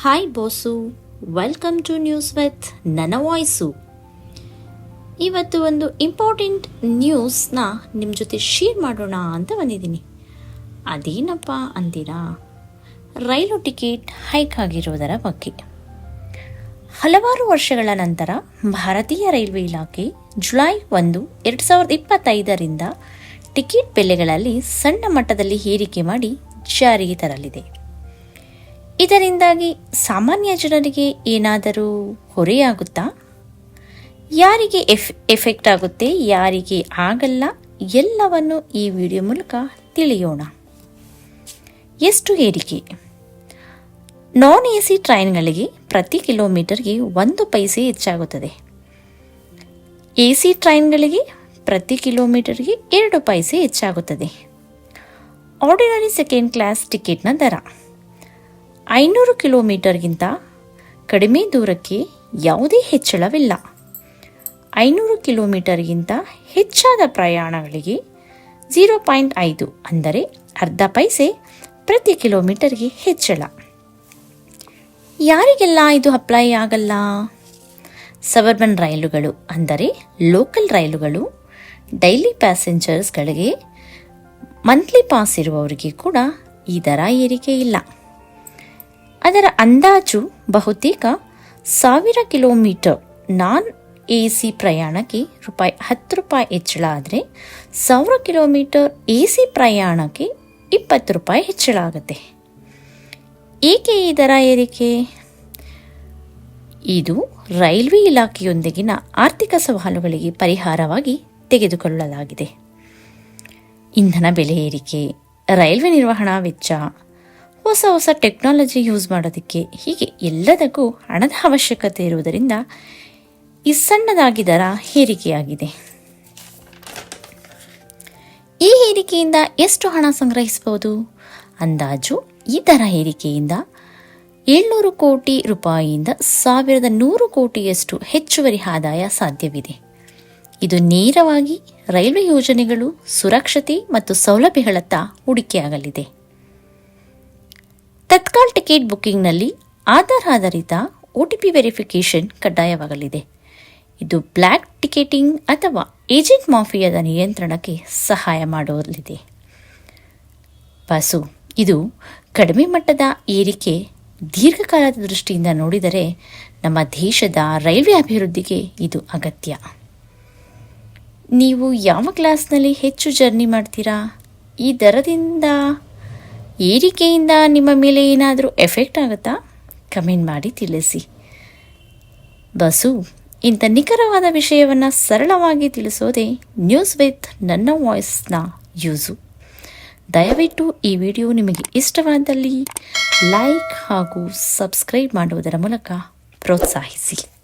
Hi boss welcome to news with ನನ್ನ voice ಇವತ್ತು ಒಂದು ಇಂಪಾರ್ಟೆಂಟ್ ನ್ಯೂಸ್ನ ನಿಮ್ಮ ಜೊತೆ ಶೇರ್ ಮಾಡೋಣ ಅಂತ ಬಂದಿದ್ದೀನಿ. ಅದೇನಪ್ಪ ಅಂದಿರಾ ರೈಲು ಟಿಕೆಟ್ ಹೈಕ್ ಆಗಿರುವುದರ ಬಗ್ಗೆ. ಹಲವಾರು ವರ್ಷಗಳ ನಂತರ ಭಾರತೀಯ ರೈಲ್ವೆ ಇಲಾಖೆ ಜುಲೈ ಒಂದು, ಎರಡು ಸಾವಿರದ ಇಪ್ಪತ್ತೈದರಿಂದ ಟಿಕೆಟ್ ಬೆಲೆಗಳಲ್ಲಿ ಸಣ್ಣ ಮಟ್ಟದಲ್ಲಿ ಏರಿಕೆ ಮಾಡಿ ಜಾರಿಗೆ ತರಲಿದೆ. ಇದರಿಂದಾಗಿ ಸಾಮಾನ್ಯ ಜನರಿಗೆ ಏನಾದರೂ ಹೊರೆಯಾಗುತ್ತಾ? ಯಾರಿಗೆ ಎಫ್, ಎಫೆಕ್ಟ್ ಆಗುತ್ತೆ, ಯಾರಿಗೆ ಆಗಲ್ಲ, ಎಲ್ಲವನ್ನು ಈ ವಿಡಿಯೋ ಮೂಲಕ ತಿಳಿಯೋಣ. ಎಷ್ಟು ಏರಿಕೆ? ನಾನ್ ಎ ಸಿ ಟ್ರೈನ್ಗಳಿಗೆ ಪ್ರತಿ ಕಿಲೋಮೀಟರ್ಗೆ ಒಂದು ಪೈಸೆ ಹೆಚ್ಚಾಗುತ್ತದೆ. ಎ ಸಿ ಟ್ರೈನ್ಗಳಿಗೆ ಪ್ರತಿ ಕಿಲೋಮೀಟರ್ಗೆ ಎರಡು ಪೈಸೆ ಹೆಚ್ಚಾಗುತ್ತದೆ. ಆರ್ಡಿನರಿ ಸೆಕೆಂಡ್ ಕ್ಲಾಸ್ ಟಿಕೆಟ್ನ ದರ. ಐನೂರು ಕಿಲೋಮೀಟರ್ಗಿಂತ ಕಡಿಮೆ ದೂರಕ್ಕೆ ಯಾವುದೇ ಹೆಚ್ಚಳವಿಲ್ಲ. ಐನೂರು ಕಿಲೋಮೀಟರ್ಗಿಂತ ಹೆಚ್ಚಾದ ಪ್ರಯಾಣಗಳಿಗೆ ಝೀರೋ ಪಾಯಿಂಟ್ ಐದು ಅಂದರೆ ಅರ್ಧ ಪೈಸೆ ಪ್ರತಿ ಕಿಲೋಮೀಟರ್ಗೆ ಹೆಚ್ಚಳ. ಯಾರಿಗೆಲ್ಲ ಇದು ಅಪ್ಲೈ ಆಗಲ್ಲ? ಸಬರ್ಬನ್ ರೈಲುಗಳು ಅಂದರೆ ಲೋಕಲ್ ರೈಲುಗಳು, ಡೈಲಿ ಪ್ಯಾಸೆಂಜರ್ಸ್ಗಳಿಗೆ ಮಂತ್ಲಿ ಪಾಸ್ ಇರುವವರಿಗೆ ಕೂಡ ಈ ದರ ಏರಿಕೆ ಇಲ್ಲ. ಅದರ ಅಂದಾಜು ಬಹುತೇಕ ಸಾವಿರ ಕಿಲೋಮೀಟರ್. ನಾನ್ ಎ ಸಿ ಪ್ರಯಾಣಕ್ಕೆ ರೂಪಾಯಿ ಹತ್ತು ರೂಪಾಯಿ ಹೆಚ್ಚಳ ಆದರೆ ಸಾವಿರ ಕಿಲೋಮೀಟರ್ ಎ ಸಿ ಪ್ರಯಾಣಕ್ಕೆ ಇಪ್ಪತ್ತು ರೂಪಾಯಿ ಹೆಚ್ಚಳ ಆಗುತ್ತೆ ಏಕೆ ಈ ದರ ಏರಿಕೆ? ಇದು ರೈಲ್ವೆ ಇಲಾಖೆಯೊಂದಿಗಿನ ಆರ್ಥಿಕ ಸವಾಲುಗಳಿಗೆ ಪರಿಹಾರವಾಗಿ ತೆಗೆದುಕೊಳ್ಳಲಾಗಿದೆ. ಇಂಧನ ಬೆಲೆ ಏರಿಕೆ, ರೈಲ್ವೆ ನಿರ್ವಹಣಾ ವೆಚ್ಚ ಹೊಸ ಹೊಸ ಟೆಕ್ನಾಲಜಿ ಯೂಸ್ ಮಾಡೋದಕ್ಕೆ ಹೀಗೆ ಎಲ್ಲದಕ್ಕೂ ಹಣದ ಅವಶ್ಯಕತೆ ಇರುವುದರಿಂದ ಈ ಸಣ್ಣದಾಗಿ ದರ ಹೇರಿಕೆಯಾಗಿದೆ. ಈ ಹೇರಿಕೆಯಿಂದ ಎಷ್ಟು ಹಣ ಸಂಗ್ರಹಿಸಬಹುದು? ಅಂದಾಜು ಈ ದರ ಹೇರಿಕೆಯಿಂದ ಏಳ್ನೂರು ಕೋಟಿ ರೂಪಾಯಿಯಿಂದ ಸಾವಿರದ ನೂರು ಕೋಟಿಯಷ್ಟು ಹೆಚ್ಚುವರಿ ಆದಾಯ ಸಾಧ್ಯವಿದೆ. ಇದು ನೇರವಾಗಿ ರೈಲ್ವೆ ಯೋಜನೆಗಳು, ಸುರಕ್ಷತೆ ಮತ್ತು ಸೌಲಭ್ಯಗಳತ್ತ ಹೂಡಿಕೆಯಾಗಲಿದೆ. ತತ್ಕಾಲ್ ಟಿಕೆಟ್ ಬುಕ್ಕಿಂಗ್ನಲ್ಲಿ ಆಧಾರ್ ಆಧಾರಿತ ಒ ಟಿ ಪಿ ವೆರಿಫಿಕೇಷನ್ ಕಡ್ಡಾಯವಾಗಲಿದೆ. ಇದು ಬ್ಲ್ಯಾಕ್ ಟಿಕೆಟಿಂಗ್ ಅಥವಾ ಏಜೆಂಟ್ ಮಾಫಿಯಾದ ನಿಯಂತ್ರಣಕ್ಕೆ ಸಹಾಯ ಮಾಡಲಿದೆ. ಬಸು, ಇದು ಕಡಿಮೆ ಮಟ್ಟದ ಏರಿಕೆ ದೀರ್ಘಕಾಲದ ದೃಷ್ಟಿಯಿಂದ ನೋಡಿದರೆ ನಮ್ಮ ದೇಶದ ರೈಲ್ವೆ ಅಭಿವೃದ್ಧಿಗೆ ಇದು ಅಗತ್ಯ. ನೀವು ಯಾವ ಕ್ಲಾಸ್ನಲ್ಲಿ ಹೆಚ್ಚು ಜರ್ನಿ ಮಾಡ್ತೀರಾ? ಈ ದರದಿಂದ ಏರಿಕೆಯಿಂದ ನಿಮ್ಮ ಮೇಲೆ ಏನಾದರೂ ಎಫೆಕ್ಟ್ ಆಗುತ್ತಾ? ಕಮೆಂಟ್ ಮಾಡಿ ತಿಳಿಸಿ. ಬಸು, ಇಂಥ ನಿಖರವಾದ ವಿಷಯವನ್ನು ಸರಳವಾಗಿ ತಿಳಿಸೋದೇ ನ್ಯೂಸ್ ವಿತ್ ನನ್ನ ವಾಯ್ಸ್ನ ಯೂಸು. ದಯವಿಟ್ಟು ಈ ವಿಡಿಯೋ ನಿಮಗೆ ಇಷ್ಟವಾದಲ್ಲಿ ಲೈಕ್ ಹಾಗೂ ಸಬ್ಸ್ಕ್ರೈಬ್ ಮಾಡುವುದರ ಮೂಲಕ ಪ್ರೋತ್ಸಾಹಿಸಿ.